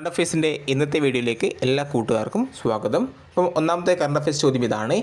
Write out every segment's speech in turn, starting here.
Current അഫയേഴ്സിന്റെ ഇന്നത്തെ വീഡിയോയിലേക്ക് എല്ലാ കൂട്ടുകാർക്കും സ്വാഗതം. അപ്പം ഒന്നാമത്തെ കറണ്ട് അഫയേഴ്സ് ചോദ്യം ഇതാണ്.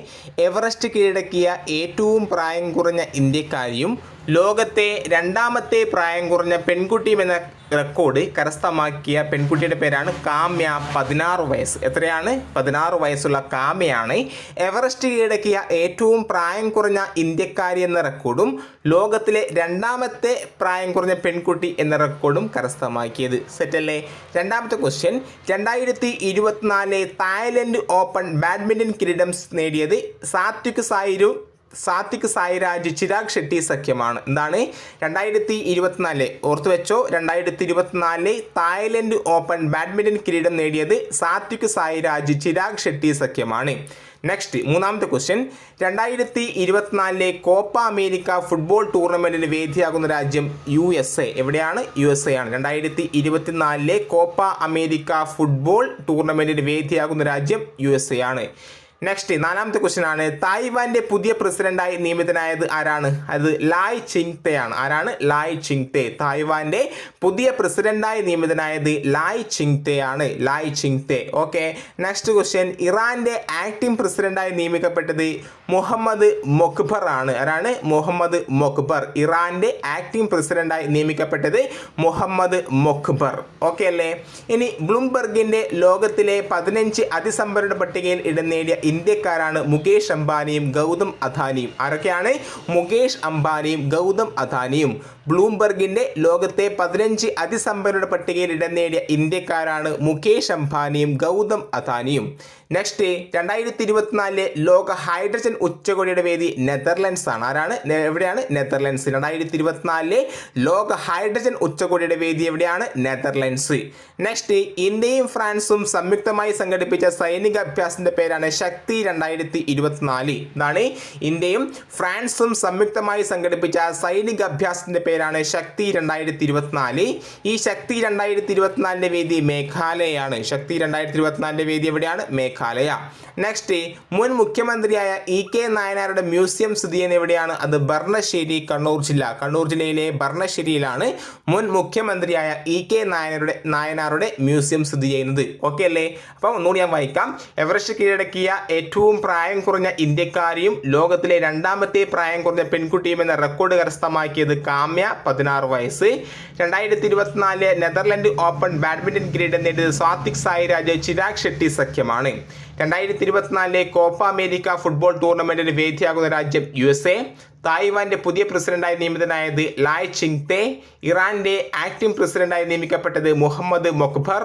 എവറസ്റ്റ് കീഴടക്കിയ ഏറ്റവും പ്രായം കുറഞ്ഞ ഇന്ത്യക്കാരിയും ലോകത്തെ രണ്ടാമത്തെ പ്രായം കുറഞ്ഞ പെൺകുട്ടിയും എന്ന റെക്കോർഡ് കരസ്ഥമാക്കിയ പെൺകുട്ടിയുടെ പേരാണ് കാമ്യ. പതിനാറ് വയസ്സ്. എത്രയാണ്? പതിനാറ് വയസ്സുള്ള കാമ്യയാണ്. എവറസ്റ്റ് കീഴടക്കിയ ഏറ്റവും പ്രായം കുറഞ്ഞ ഇന്ത്യക്കാരി എന്ന റെക്കോർഡും ലോകത്തിലെ രണ്ടാമത്തെ പ്രായം കുറഞ്ഞ പെൺകുട്ടി എന്ന റെക്കോർഡും കരസ്ഥമാക്കിയത്. സെറ്റല്ലേ രണ്ടാമത്തെ ക്വസ്റ്റ്യൻ രണ്ടായിരത്തി ഇരുപത്തിനാല് തായ്ലൻഡ് ഓപ്പൺ ബാഡ്മിന്റൺ കിരീടം നേടിയത് സാത്വിക് സായിരു സാത്വിക് സായിരാജ് ചിരാഗ് ഷെട്ടി സഖ്യമാണ്. എന്താണ്? രണ്ടായിരത്തി ഇരുപത്തിനാല് ഓർത്തു വെച്ചോ രണ്ടായിരത്തി ഇരുപത്തിനാലിൽ തായ്ലൻഡ് ഓപ്പൺ ബാഡ്മിന്റൺ കിരീടം നേടിയത് സാത്വിക് സായിരാജ് ചിരാഗ് ഷെട്ടി സഖ്യമാണ്. നെക്സ്റ്റ് മൂന്നാമത്തെ ക്വസ്റ്റ്യൻ രണ്ടായിരത്തി ഇരുപത്തിനാലിലെ കോപ്പ അമേരിക്ക ഫുട്ബോൾ ടൂർണമെന്റിന് വേദിയാകുന്ന രാജ്യം യു എസ് എ. എവിടെയാണ്? യു എസ് എ ആണ്. രണ്ടായിരത്തി ഇരുപത്തിനാലിലെ കോപ്പ അമേരിക്ക ഫുട്ബോൾ ടൂർണമെന്റിന് വേദിയാകുന്ന രാജ്യം യു എസ് എ ആണ്. നെക്സ്റ്റ് നാലാമത്തെ ക്വസ്റ്റ്യൻ ആണ്. തായ്വാന്റെ പുതിയ പ്രസിഡന്റായി നിയമിതനായത് ആരാണ്? അത് ലായ് ചിങ് ആണ് ആരാണ്? ലായ് ചിങ് തേ തായ്വാന്റെ പുതിയ പ്രസിഡന്റായി നിയമിതനായത് ലായ് ചിങ് ആണ് Lai Ching te okay next question ഇറാന്റെ ആക്ടിംഗ് പ്രസിഡന്റായി നിയമിക്കപ്പെട്ടത് മുഹമ്മദ് മൊക്ബർ ആണ്. ആരാണ്? മുഹമ്മദ് മൊക്ബർ ഇറാന്റെ ആക്ടിംഗ് പ്രസിഡന്റായി നിയമിക്കപ്പെട്ടത് മുഹമ്മദ് മൊക്ബർ ഓക്കെ അല്ലേ? ഇനി ബ്ലൂംബർഗിന്റെ ലോകത്തിലെ പതിനഞ്ച് അതിസമ്പന്നരുടെ പട്ടികയിൽ ഇടം നേടിയ ഇന്ത്യക്കാരാണ് മുകേഷ് അംബാനിയും ഗൗതം അദാനിയും. ആരൊക്കെയാണ്? മുകേഷ് അംബാനിയും ഗൗതം അദാനിയും. ബ്ലൂംബർഗിന്റെ ലോകത്തെ പതിനഞ്ച് അതിസമ്പന്നരുടെ പട്ടികയിൽ ഇടം നേടിയ ഇന്ത്യക്കാരാണ് മുകേഷ് അംബാനിയും ഗൗതം അദാനിയും. നെക്സ്റ്റ് രണ്ടായിരത്തി ഇരുപത്തിനാലിലെ ലോക ഹൈഡ്രജൻ ഉച്ചകോടിയുടെ വേദി നെതർലൻഡ്സ് ആണ് ആരാണ് എവിടെയാണ്? നെതർലൻഡ്സ്. രണ്ടായിരത്തി ഇരുപത്തിനാലിലെ ലോക ഹൈഡ്രജൻ ഉച്ചകോടിയുടെ വേദി എവിടെയാണ്? നെതർലൻഡ്സ്. നെക്സ്റ്റ് ഇന്ത്യയും ഫ്രാൻസും സംയുക്തമായി സംഘടിപ്പിച്ച സൈനിക അഭ്യാസത്തിന്റെ പേരാണ് ശക്തി രണ്ടായിരത്തി ഇരുപത്തിനാല് ഇതാണ് ഇന്ത്യയും ഫ്രാൻസും സംയുക്തമായി സംഘടിപ്പിച്ച സൈനിക അഭ്യാസത്തിന്റെ പേരാണ് ശക്തി രണ്ടായിരത്തി ഇരുപത്തിനാല് ഈ ശക്തി രണ്ടായിരത്തി ഇരുപത്തിനാലിന്റെ വേദി മേഘാലയയാണ്. ശക്തി രണ്ടായിരത്തി ഇരുപത്തിനാലിന്റെ വേദി എവിടെയാണ്? മേഘാലയ. നെക്സ്റ്റ് മുൻ മുഖ്യമന്ത്രിയായ ഇ കെ നായനാരുടെ മ്യൂസിയം സ്ഥിതി ചെയ്യുന്ന എവിടെയാണ്? അത് ഭർണശ്ശേരി കണ്ണൂർ ജില്ല. കണ്ണൂർ ജില്ലയിലെ ഭർണശ്ശേരിയിലാണ് മുൻ മുഖ്യമന്ത്രിയായ ഇ കെ നായനാരുടെ നായനാരുടെ മ്യൂസിയം സ്ഥിതി ചെയ്യുന്നത്. ഓക്കെ അല്ലേ? അപ്പം ഒന്നുകൂടി ഞാൻ വായിക്കാം. എവറസ്റ്റ് കീഴടക്കിയ ഏറ്റവും പ്രായം കുറഞ്ഞ ഇന്ത്യക്കാരെയും ലോകത്തിലെ രണ്ടാമത്തെ പ്രായം കുറഞ്ഞ പെൺകുട്ടിയും എന്ന റെക്കോർഡ് കരസ്ഥമാക്കിയത് കാമ്യ പതിനാറ് വയസ്സ്. രണ്ടായിരത്തി ഇരുപത്തിനാല് നെതർലൻഡ് ഓപ്പൺ ബാഡ്മിന്റൺ കിരീടം നേടിയത് സാത്വിക് സായിരാജ് ചിരാഗ് ഷെട്ടി സഖ്യമാണ്. രണ്ടായിരത്തി ഇരുപത്തിനാലിലെ കോപ്പ അമേരിക്ക ഫുട്ബോൾ ടൂർണമെന്റിന് വേദിയാകുന്ന രാജ്യം യു എസ് എ. തായ്വാന്റെ പുതിയ പ്രസിഡന്റായി നിയമിതനായത് ലായ് ചിങ് തേ ഇറാന്റെ ആക്ടിംഗ് പ്രസിഡന്റായി നിയമിക്കപ്പെട്ടത് മുഹമ്മദ് മൊക്ബർ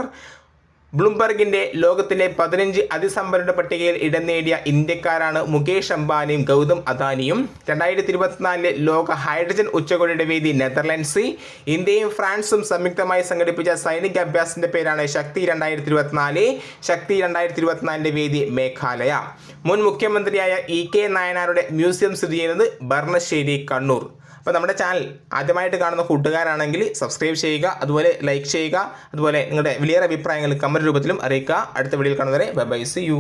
ബ്ലൂംബർഗിന്റെ ലോകത്തിലെ പതിനഞ്ച് അതിസമ്പന്നരുടെ പട്ടികയിൽ ഇടം നേടിയ ഇന്ത്യക്കാരാണ് മുകേഷ് അംബാനിയും ഗൗതം അദാനിയും. രണ്ടായിരത്തി ഇരുപത്തിനാലിലെ ലോക ഹൈഡ്രജൻ ഉച്ചകോടിയുടെ വേദി നെതർലൻഡ്സ്. ഇന്ത്യയും ഫ്രാൻസും സംയുക്തമായി സംഘടിപ്പിച്ച സൈനിക അഭ്യാസത്തിന്റെ പേരാണ് ശക്തി രണ്ടായിരത്തി ഇരുപത്തിനാല് ശക്തി രണ്ടായിരത്തി ഇരുപത്തിനാലിന്റെ വേദി മേഘാലയ. മുൻ മുഖ്യമന്ത്രിയായ ഇ കെ നായനാരുടെ മ്യൂസിയം സ്ഥിതി ചെയ്യുന്നത് ഭർണശ്ശേരി കണ്ണൂർ. അപ്പോൾ നമ്മുടെ ചാനൽ ആദ്യമായിട്ട് കാണുന്ന കൂട്ടുകാരാണെങ്കിൽ സബ്സ്ക്രൈബ് ചെയ്യുക അതുപോലെ ലൈക്ക് ചെയ്യുക അതുപോലെ നിങ്ങളുടെ വലിയ അഭിപ്രായങ്ങൾ കമന്റ് രൂപത്തിലും അറിയിക്കുക. അടുത്ത വീഡിയോയിൽ കാണുന്നവരെ ബൈ ബൈ സി യു